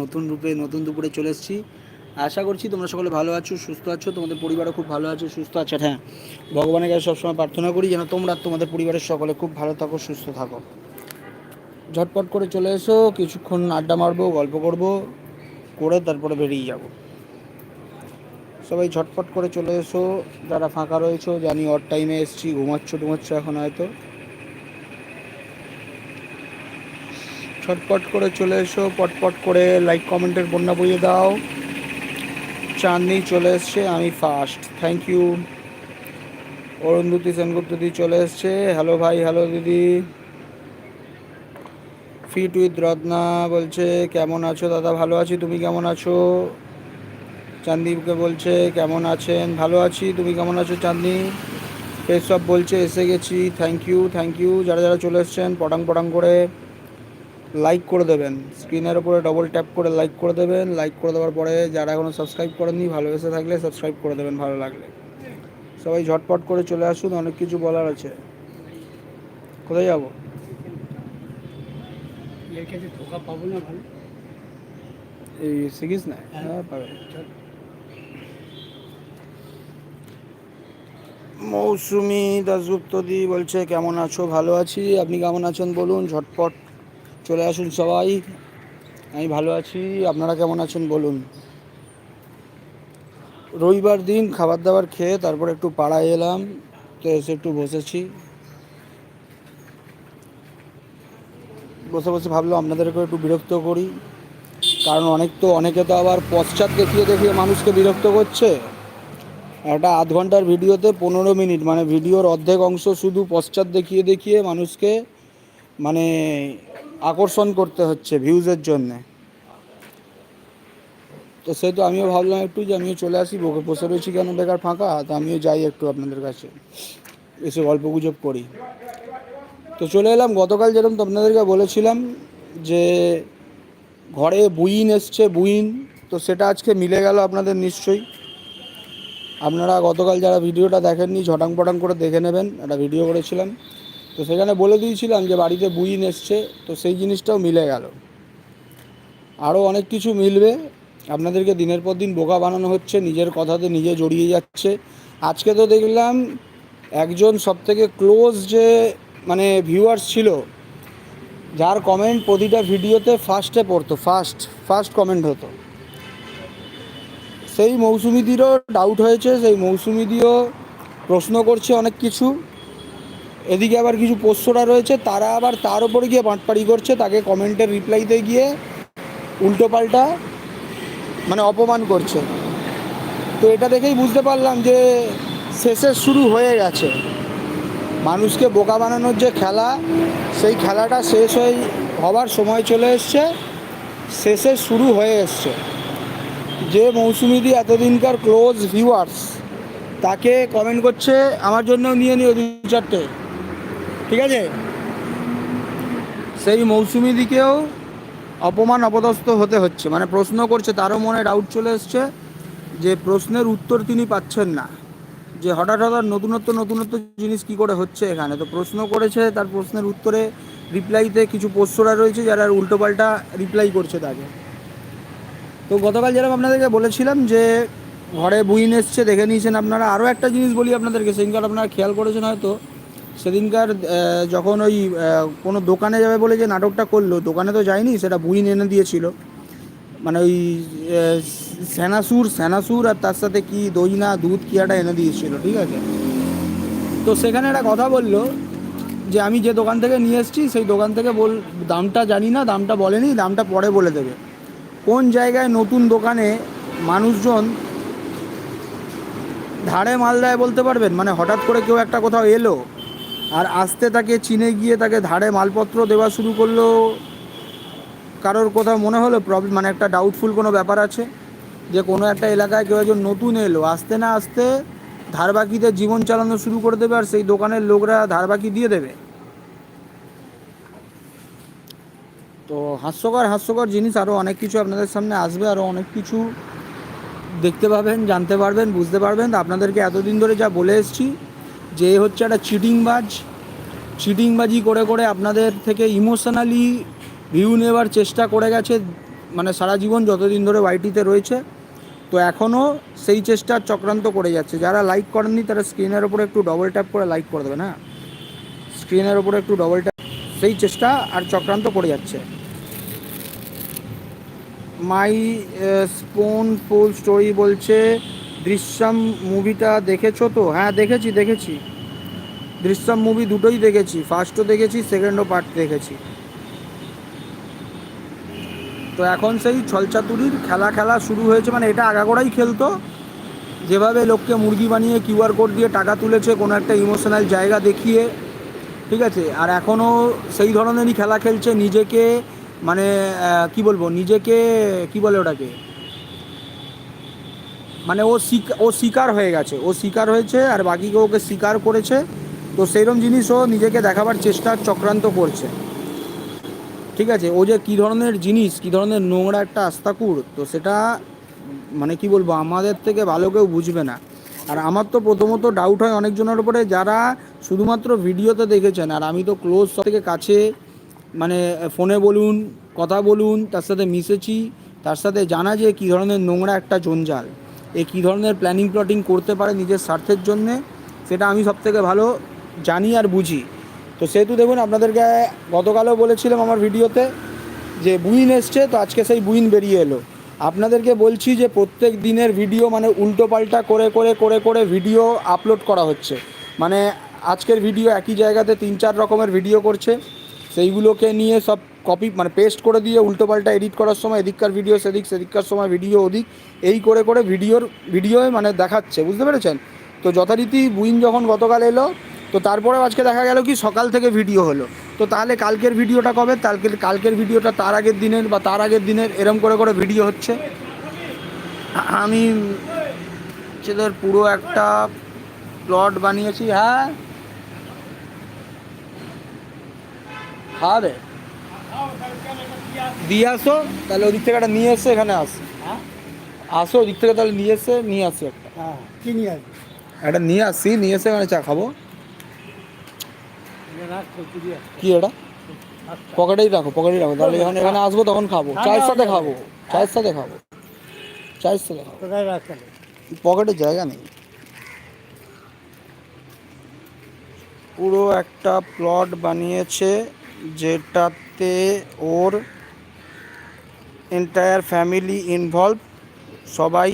নতুন রূপে, নতুন দুপুরে চলে এসেছি। আশা করছি তোমরা সকলে ভালো আছো, সুস্থ আছো, তোমাদের পরিবারও খুব ভালো আছে, সুস্থ আছে। হ্যাঁ ভগবানের কাছে সবসময় প্রার্থনা করি যেন তোমরা তোমাদের পরিবারের সকলে খুব ভালো থাকো, সুস্থ থাকো। ঝটপট করে চলে এসো, কিছুক্ষণ আড্ডা মারবো, গল্প করব, করে তারপরে বেরিয়ে যাব। সবাই ঝটপট করে চলে এসো, যারা ফাঁকা রয়েছো, জানি অর টাইমে এসছি, ঘুমাচ্ছ টুমাচ্ছ এখন হয়তো। ছটপট করে চলে এসো, পটপট করে লাইক কমেন্টের বন্যা বইয়ে দাও। চাঁদনি চলে এসছে, আমি first thank you Arundhati Sengupta দিদি চলে এসছে হ্যালো ভাই হ্যালো দিদি। ফিট উইথ রত্না বলছে, কেমন আছো দাদা? ভালো আছি, তুমি কেমন আছো? চাঁদনিকে বলছে, কেমন আছেন? ভালো আছি, তুমি কেমন আছো চাঁদনি? ফেস বলছে, এসে গেছি থ্যাংক ইউ থ্যাংক ইউ যারা যারা চলে এসছেন, পটাং পটাং করে। লাইক করে দেবেন। স্ক্রিনের উপরে ডবল ট্যাপ করে লাইক করে দেবেন। লাইক করে দেওয়ার পরে যারা এখনও সাবস্ক্রাইব করেননি ভালোবেসে থাকলে সাবস্ক্রাইব করে দেবেন ভালো লাগলে। সবাই ঝটপট করে চলে আসুন অনেক কিছু বলার আছে। কোথায় যাব? এই শিখিস না? হ্যাঁ। পাবে। মৌসুমি দাসগুপ্ত দি বলছে কেমন আছো? ভালো আছি। আপনি কেমন আছেন বলুন? ঝটপট চলে আসুন সবাই। আমি ভালো আছি, আপনারা কেমন আছেন বলুন। রবিবার দিন খাবার দাবার খেয়ে তারপর একটু পাড়ায় এলাম, তো এসে একটু বসেছি। বসে বসে ভাবলাম আপনাদেরকে একটু বিরক্ত করি, কারণ অনেক তো অনেকে তো আবার পশ্চাৎ দেখিয়ে দেখিয়ে মানুষকে বিরক্ত করছে। একটা আধ ঘণ্টার ভিডিওতে পনেরো মিনিট মানে ভিডিওর অর্ধেক অংশ শুধু পশ্চাৎ দেখিয়ে দেখিয়ে মানুষকে মানে আকর্ষণ করতে হচ্ছে ভিউজের জন্যে। তো সে তো আমিও ভাবলাম একটু যে আমিও চলে আসি বকে বসে রয়েছি কেন? বেকার ফাঁকা, তো আমিও যাই একটু আপনাদের কাছে। এসে গল্প গুজব করি। তো চলে এলাম, গতকাল যেরকম তো আপনাদেরকে বলেছিলাম যে ঘরে বুইন এসছে, বুইন। তো সেটা আজকে মিলে গেল আপনাদের নিশ্চয়ই। আপনারা গতকাল যারা ভিডিওটা দেখেননি, ঝটাং পটাং করে দেখে নেবেন। একটা ভিডিও করেছিলাম। তো সেখানে বলে দিয়েছিলাম যে বাড়িতে বুইন এসছে, তো সেই জিনিসটাও মিলে গেল। আরও অনেক কিছু মিলবে। আপনাদেরকে দিনের পর দিন বোকা বানানো হচ্ছে, নিজের কথাতে নিজে জড়িয়ে যাচ্ছে। আজকে তো দেখলাম একজন সবথেকে ক্লোজ যে মানে ভিউয়ার্স ছিল, যার কমেন্ট প্রতিটা ভিডিওতে ফার্স্টে পড়তো ফার্স্ট ফার্স্ট কমেন্ট হতো। সেই মৌসুমিদিরও ডাউট হয়েছে, সেই মৌসুমিদিও প্রশ্ন করছে অনেক কিছু। এদিকে আবার কিছু পোষ্যরা রয়েছে, তারা আবার তার উপরে গিয়ে বাঁটপাড়ি করছে, তাকে কমেন্টের রিপ্লাইতে গিয়ে উল্টোপাল্টা মানে অপমান করছে। তো এটা দেখেই বুঝতে পারলাম যে শেষের শুরু হয়ে গেছে। মানুষকে বোকা বানানোর যে খেলা, সেই খেলাটা শেষ হয়ে হবার সময় চলে এসছে শেষে শুরু হয়ে এসছে। যে মৌসুমিদি এতদিনকার ক্লোজ ভিউয়ার্স, তাকে কমেন্ট করছে, আমার জন্যও নিয়ে নিও দু চারটে ঠিক আছে? সেই মৌসুমি দিকেও অপমান অপদস্থ হতে হচ্ছে। মানে প্রশ্ন করছে, তারও মনে ডাউট চলে এসছে যে প্রশ্নের উত্তর তিনি পাচ্ছেন না। যে হঠাৎ হঠাৎ নতুনত্ব নতুনত্ব জিনিস কি করে হচ্ছে এখানে? তো প্রশ্ন করেছে, তার প্রশ্নের উত্তরে রিপ্লাইতে কিছু পোষ্যরা রয়েছে, যারা উল্টোপাল্টা রিপ্লাই করছে তাকে। তো গতকাল যেরকম আপনাদেরকে বলেছিলাম যে, ঘরে বুইন এসছে, দেখে নিয়েছেন আপনারা। আরও একটা জিনিস বলি আপনাদেরকে, সেদিনকার আপনারা খেয়াল করেছেন হয়তো। সেদিনকার যখন ওই কোনো দোকানে যাবে বলে যে নাটকটা করল দোকানে তো যায়নি সেটা বুইন এনে দিয়েছিল। মানে ওই আহ, সেনাসুর সেনাসুর আর তার সাথে কি দই না দুধ কি একটা এনে দিয়েছিল ঠিক আছে? তো সেখানে একটা কথা বলল যে আমি যে দোকান থেকে নিয়ে এসেছি সেই দোকান থেকে বল দামটা জানি না দামটা বলেনি দামটা পরে বলে দেবে। কোন জায়গায় নতুন দোকানে মানুষজন ধারে মাল দেয় বলতে পারবেন? মানে হঠাৎ করে কেউ একটা কোথাও এলো আর আসতে তাকে চিনে গিয়ে তাকে ধারে মালপত্র দেওয়া শুরু করল। কারোর কোথাও মনে হলো প্রবলেম মানে একটা ডাউটফুল কোনো ব্যাপার আছে? যে কোনো একটা এলাকায় কেউ একজন নতুন এলো, আসতে না আসতে ধার বাকিতে জীবন চালানো শুরু করে দেবে আর সেই দোকানের লোকরা ধার বাকি দিয়ে দেবে। তো হাস্যকর হাস্যকর জিনিস আরও অনেক কিছু আপনাদের সামনে আসবে আরও অনেক কিছু দেখতে পাবেন, জানতে পারবেন, বুঝতে পারবেন। আপনাদেরকে এতদিন ধরে যা বলে এসেছি যে হচ্ছে একটা চিটিংবাজ, চিটিংবাজি করে করে আপনাদের থেকে ইমোশনালি ভিউ নেবার চেষ্টা করে গেছে মানে সারা জীবন যতদিন ধরে ওয়াইটিতে রয়েছে। তো এখনও সেই চেষ্টার চক্রান্ত করে যাচ্ছে। যারা লাইক করেননি, তারা স্ক্রিনের ওপরে একটু ডবল ট্যাপ করে লাইক করে দেবেন হ্যাঁ? স্ক্রিনের ওপরে একটু ডবল ট্যাপ সেই চেষ্টা আর চক্রান্ত করে যাচ্ছে। মাই স্পোন ফুল স্টোরি বলছে, দৃশ্যম মুভিটা দেখেছ তো? হ্যাঁ দেখেছি দেখেছি। দৃশ্যম মুভি দুটোই দেখেছি। ফার্স্টও দেখেছি সেকেন্ডও পার্ট দেখেছি। তো এখন সেই ছলচাতুরির খেলা খেলা শুরু হয়েছে মানে এটা আগাগোড়াই খেলতো। যেভাবে লোককে মুরগি বানিয়ে কিউআর কোড দিয়ে টাকা তুলেছে, কোনো একটা ইমোশনাল জায়গা দেখিয়ে, ঠিক আছে? আর এখনও সেই ধরনেরই খেলা খেলছে, নিজেকে মানে কি বলব, নিজেকে, কি বলে ওটাকে? মানে ও শিক- ও শিকার হয়ে গেছে। ও শিকার হয়েছে, আর বাকিকে ওকে শিকার করেছে। তো সেইরকম জিনিস ও নিজেকে দেখাবার চেষ্টার চক্রান্ত করছে। ঠিক আছে? ও যে কী ধরনের জিনিস, কী ধরনের নোংরা একটা আস্তাকুর, তো সেটা মানে কি বলব, আমাদের থেকে ভালো কেউ বুঝবে না। আর আমার তো প্রথমত ডাউট হয় অনেকজনের উপরে, যারা শুধুমাত্র ভিডিওতে দেখেছেন, আর আমি তো ক্লোজ থেকে কাছে মানে ফোনে বলুন, কথা বলুন, তার সাথে মিশেছি, তার সাথে জানা যে কী ধরনের নোংরা একটা জঞ্জাল, এ কী ধরনের প্ল্যানিং প্লটিং করতে পারে নিজের স্বার্থের জন্যে, সেটা আমি সব থেকে ভালো জানি আর বুঝি। তো সেহেতু দেখুন, আপনাদেরকে গতকালও বলেছিলাম আমার ভিডিওতে যে বুইন এসছে, তো আজকে সেই বুইন বেরিয়ে এলো। আপনাদেরকে বলছি যে প্রত্যেক দিনের ভিডিও মানে উল্টো পাল্টা করে করে করে করে ভিডিও আপলোড করা হচ্ছে। মানে আজকের ভিডিও একই জায়গাতে তিন, চার রকমের ভিডিও করছে। সেইগুলোকে নিয়ে সব কপি মানে পেস্ট করে দিয়ে উল্টো পাল্টা এডিট করার সময় এদিককার ভিডিও, সেদিক, সেদিককার সময় ভিডিও, ওদিক, এই করে করে ভিডিওর ভিডিও মানে দেখাচ্ছে। বুঝতে পেরেছেন? তো যথারীতি বুইন যখন গতকাল এলো তো তারপরেও আজকে দেখা গেল কি সকাল থেকে ভিডিও হলো। তো তাহলে কালকের ভিডিওটা কবে? কালকের কালকের ভিডিওটা তার আগের দিনের বা তার আগের দিনের এরম করে করে ভিডিও হচ্ছে। আমি ছেলের পুরো একটা প্লট বানিয়েছি হ্যাঁ? খাবে দিয়ে আসো তাহলে ওদিক থেকে একটা নিয়ে এসে এখানে আস। হ্যাঁ আসো ওদিক থেকে তাহলে নিয়ে এসে নিয়ে আসি একটা। হ্যাঁ কি নিয়ে আসবি? একটা নিয়ে আসি নিয়ে এসে এখানে চা খাব। কি এটা? পকেটেই রাখো পকেটেই রাখো। তাহলে যখন এখানে আসব তখন খাব। চায়ের সাথে খাব চায়ের সাথে খাব। চায়ের সাথে খাব। পকেটে জায়গা নেই। পুরো একটা প্লট বানিয়েছে যেটাতে ওর এন্টায়ার ফ্যামিলি ইনভলভ সবাই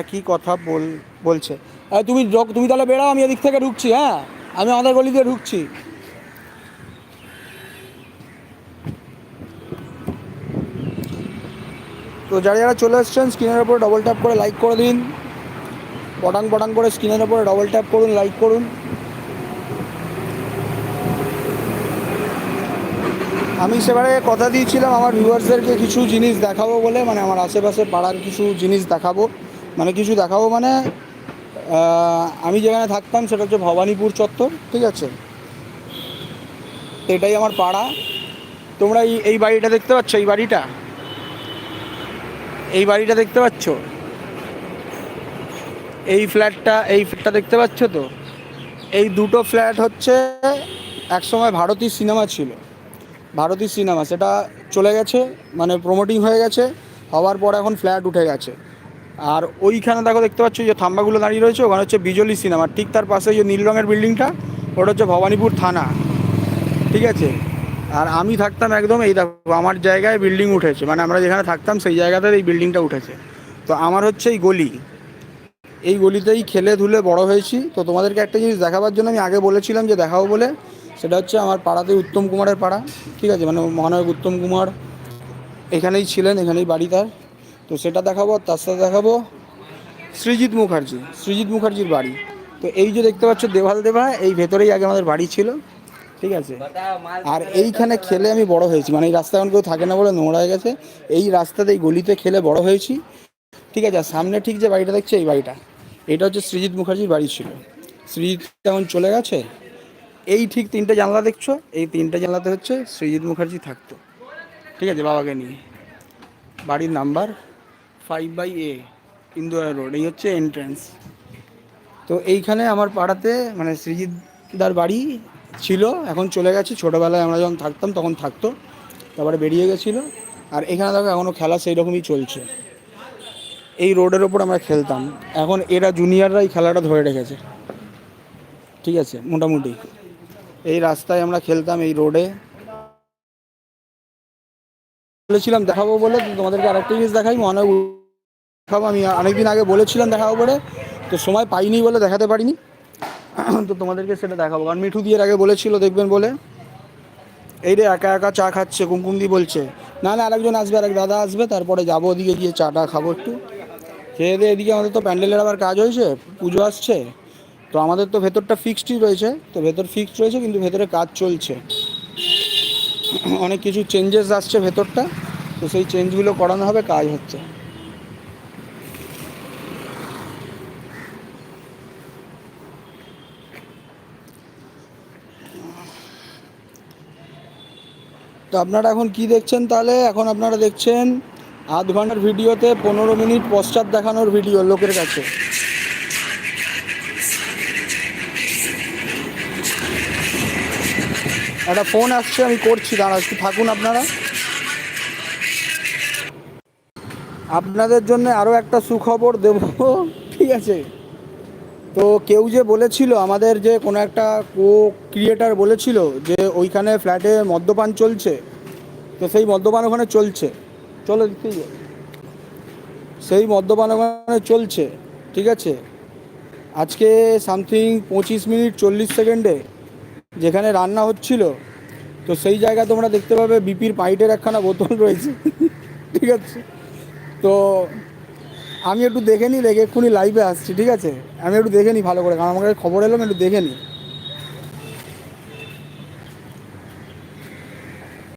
একই কথা বল বলছে। আরে তুমি তুমি তাহলে বেরাও আমি এদিক থেকে ঢুকছি হ্যাঁ? আমি আমাদের গলি দিয়ে ঢুকছি। তো যারা যারা চলে এসছেন স্ক্রিনের উপরে ডবল ট্যাপ করে লাইক করে দিন। পটাং পটাং করে স্ক্রিনের উপরে ডবল ট্যাপ করুন লাইক করুন। আমি সেবারে কথা দিয়েছিলাম, আমার ভিউয়ার্সদেরকে কিছু জিনিস দেখাবো বলে মানে আমার আশেপাশে পাড়ার কিছু জিনিস দেখাবো। মানে কিছু দেখাবো মানে আমি যেখানে থাকতাম সেটা হচ্ছে ভবানীপুর চত্বর, ঠিক আছে? এটাই আমার পাড়া। তোমরা এই বাড়িটা দেখতে পাচ্ছ, এই বাড়িটা? এই বাড়িটা দেখতে পাচ্ছ? এই ফ্ল্যাটটা এই ফ্ল্যাটটা দেখতে পাচ্ছ তো? এই দুটো ফ্ল্যাট হচ্ছে একসময় ভারতী সিনেমা ছিল। ভারতী সিনেমা, সেটা চলে গেছে মানে প্রমোটিং হয়ে গেছে, হওয়ার পর এখন ফ্ল্যাট উঠে গেছে। আর ওইখানে দেখো দেখতে পাচ্ছ যে থাম্বাগুলো দাঁড়িয়ে রয়েছে, ওখানে হচ্ছে বিজলি সিনেমা। ঠিক তার পাশে যে নীল রঙের বিল্ডিংটা ওটা হচ্ছে ভবানীপুর থানা। ঠিক আছে? আর আমি থাকতাম একদম এই দেখো, আমার জায়গায় বিল্ডিং উঠেছে। মানে আমরা যেখানে থাকতাম, সেই জায়গাতে এই বিল্ডিংটা উঠেছে। তো আমার হচ্ছে এই গলি। এই গলিতেই খেলে ধুলে বড় হয়েছি। তো তোমাদেরকে একটা জিনিস দেখাবার জন্য আমি আগে বলেছিলাম যে দেখাবো বলে। সেটা হচ্ছে আমার পাড়াতে উত্তম কুমারের পাড়া। ঠিক আছে? মানে মহানায়ক উত্তম কুমার এখানেই ছিলেন, এখানেই বাড়ি তার। তো সেটা দেখাবো, তার সাথে দেখাবো সৃজিৎ মুখার্জি সৃজিৎ মুখার্জির বাড়ি। তো এই যে দেখতে পাচ্ছ দেওয়াল দেবা এই ভেতরেই আগে আমাদের বাড়ি ছিল। ঠিক আছে? আর এইখানে খেলে আমি বড় হয়েছি। মানে এই রাস্তায় এখন কেউ থাকে না বলে নোংরা হয়ে গেছে। এই রাস্তাতে এই গলিতে খেলে বড় হয়েছি। ঠিক আছে আর সামনে ঠিক যে বাড়িটা দেখছে এই বাড়িটা। এটা হচ্ছে সৃজিৎ মুখার্জির বাড়ি ছিল। সৃজিৎ এখন চলে গেছে? এই ঠিক তিনটে জানলা দেখছ? এই তিনটে জানলাতে হচ্ছে সৃজিৎ মুখার্জি থাকতো। ঠিক আছে বাবাকে নিয়ে। বাড়ির number five by A Indura road. এই হচ্ছে এন্ট্রান্স তো এইখানে আমার পাড়াতে মানে সৃজিতদার বাড়ি ছিল, এখন চলে গেছে। ছোটোবেলায় আমরা যখন থাকতাম, তখন থাকতো। তারপরে বেরিয়ে গেছিল। আর এখানে দেখো এখনও খেলা সেই রকমই চলছে। এই রোডের ওপর আমরা খেলতাম। এখন এরা জুনিয়ররাই খেলাটা ধরে রেখেছে। ঠিক আছে? মোটামুটি। এই রাস্তায় আমরা খেলতাম এই রোডে। বলেছিলাম, দেখাবো বলে। তোমাদেরকে আরেকটা জিনিস দেখাই মনে দেখাবো আমি অনেকদিন আগে বলেছিলাম দেখাবো বলে। তো সময় পাইনি বলে দেখাতে পারিনি। তো তোমাদেরকে সেটা দেখাবো। কারণ মিঠু দিয়ে আগে বলেছিল, দেখবেন বলে। এই রে, একা একা চা খাচ্ছে, কুমকুম দি বলছে। না না, আরেকজন আসবে, আরেক দাদা আসবে, তারপরে যাব ওদিকে গিয়ে চাটা খাব একটু। খেয়ে দিয়ে এদিকে আমাদের তো প্যান্ডেলের আবার কাজ হয়েছে, পুজো আসছে। তো আমাদের তো ভেতরটা ফিক্সডই রয়েছে, তো ভেতর ফিক্সড রয়েছে, কিন্তু ভেতরে কাজ চলছে। অনেক কিছু চেঞ্জেস আসছে ভেতরটা, তো সেই চেঞ্জগুলো করানো হবে, কাজ হচ্ছে। তো আপনারা এখন কি দেখছেন তাহলে? এখন আপনারা দেখছেন আধ ঘণ্টার ভিডিওতে পনেরো মিনিট পশ্চাৎ দেখানোর ভিডিও লোকের কাছে। একটা ফোন আসছে, আমি করছি দাঁড়া একটু থাকুন আপনারা। আপনাদের জন্য আরও একটা সুখবর দেব, ঠিক আছে? তো কেউ যে বলেছিল, আমাদের যে কোনো একটা কো ক্রিয়েটার বলেছিল যে ওইখানে ফ্ল্যাটে মদ্যপান চলছে, তো সেই মদ্যপান ওখানে চলছে। চলো। সেই মদ্যপান ওখানে চলছে, ঠিক আছে? আজকে সামথিং পঁচিশ মিনিট চল্লিশ সেকেন্ডে যেখানে রান্না হচ্ছিল, তো সেই জায়গা তোমরা দেখতে পাবে বিপির পাইটের একখানা বোতল রয়েছে, ঠিক আছে? তো আমি একটু দেখে নিই, দেখে এক্ষুনি লাইভে আসছি, ঠিক আছে? আমি একটু দেখে নিই ভালো করে, কারণ আমাকে খবর এলো, আমি একটু দেখে নিই।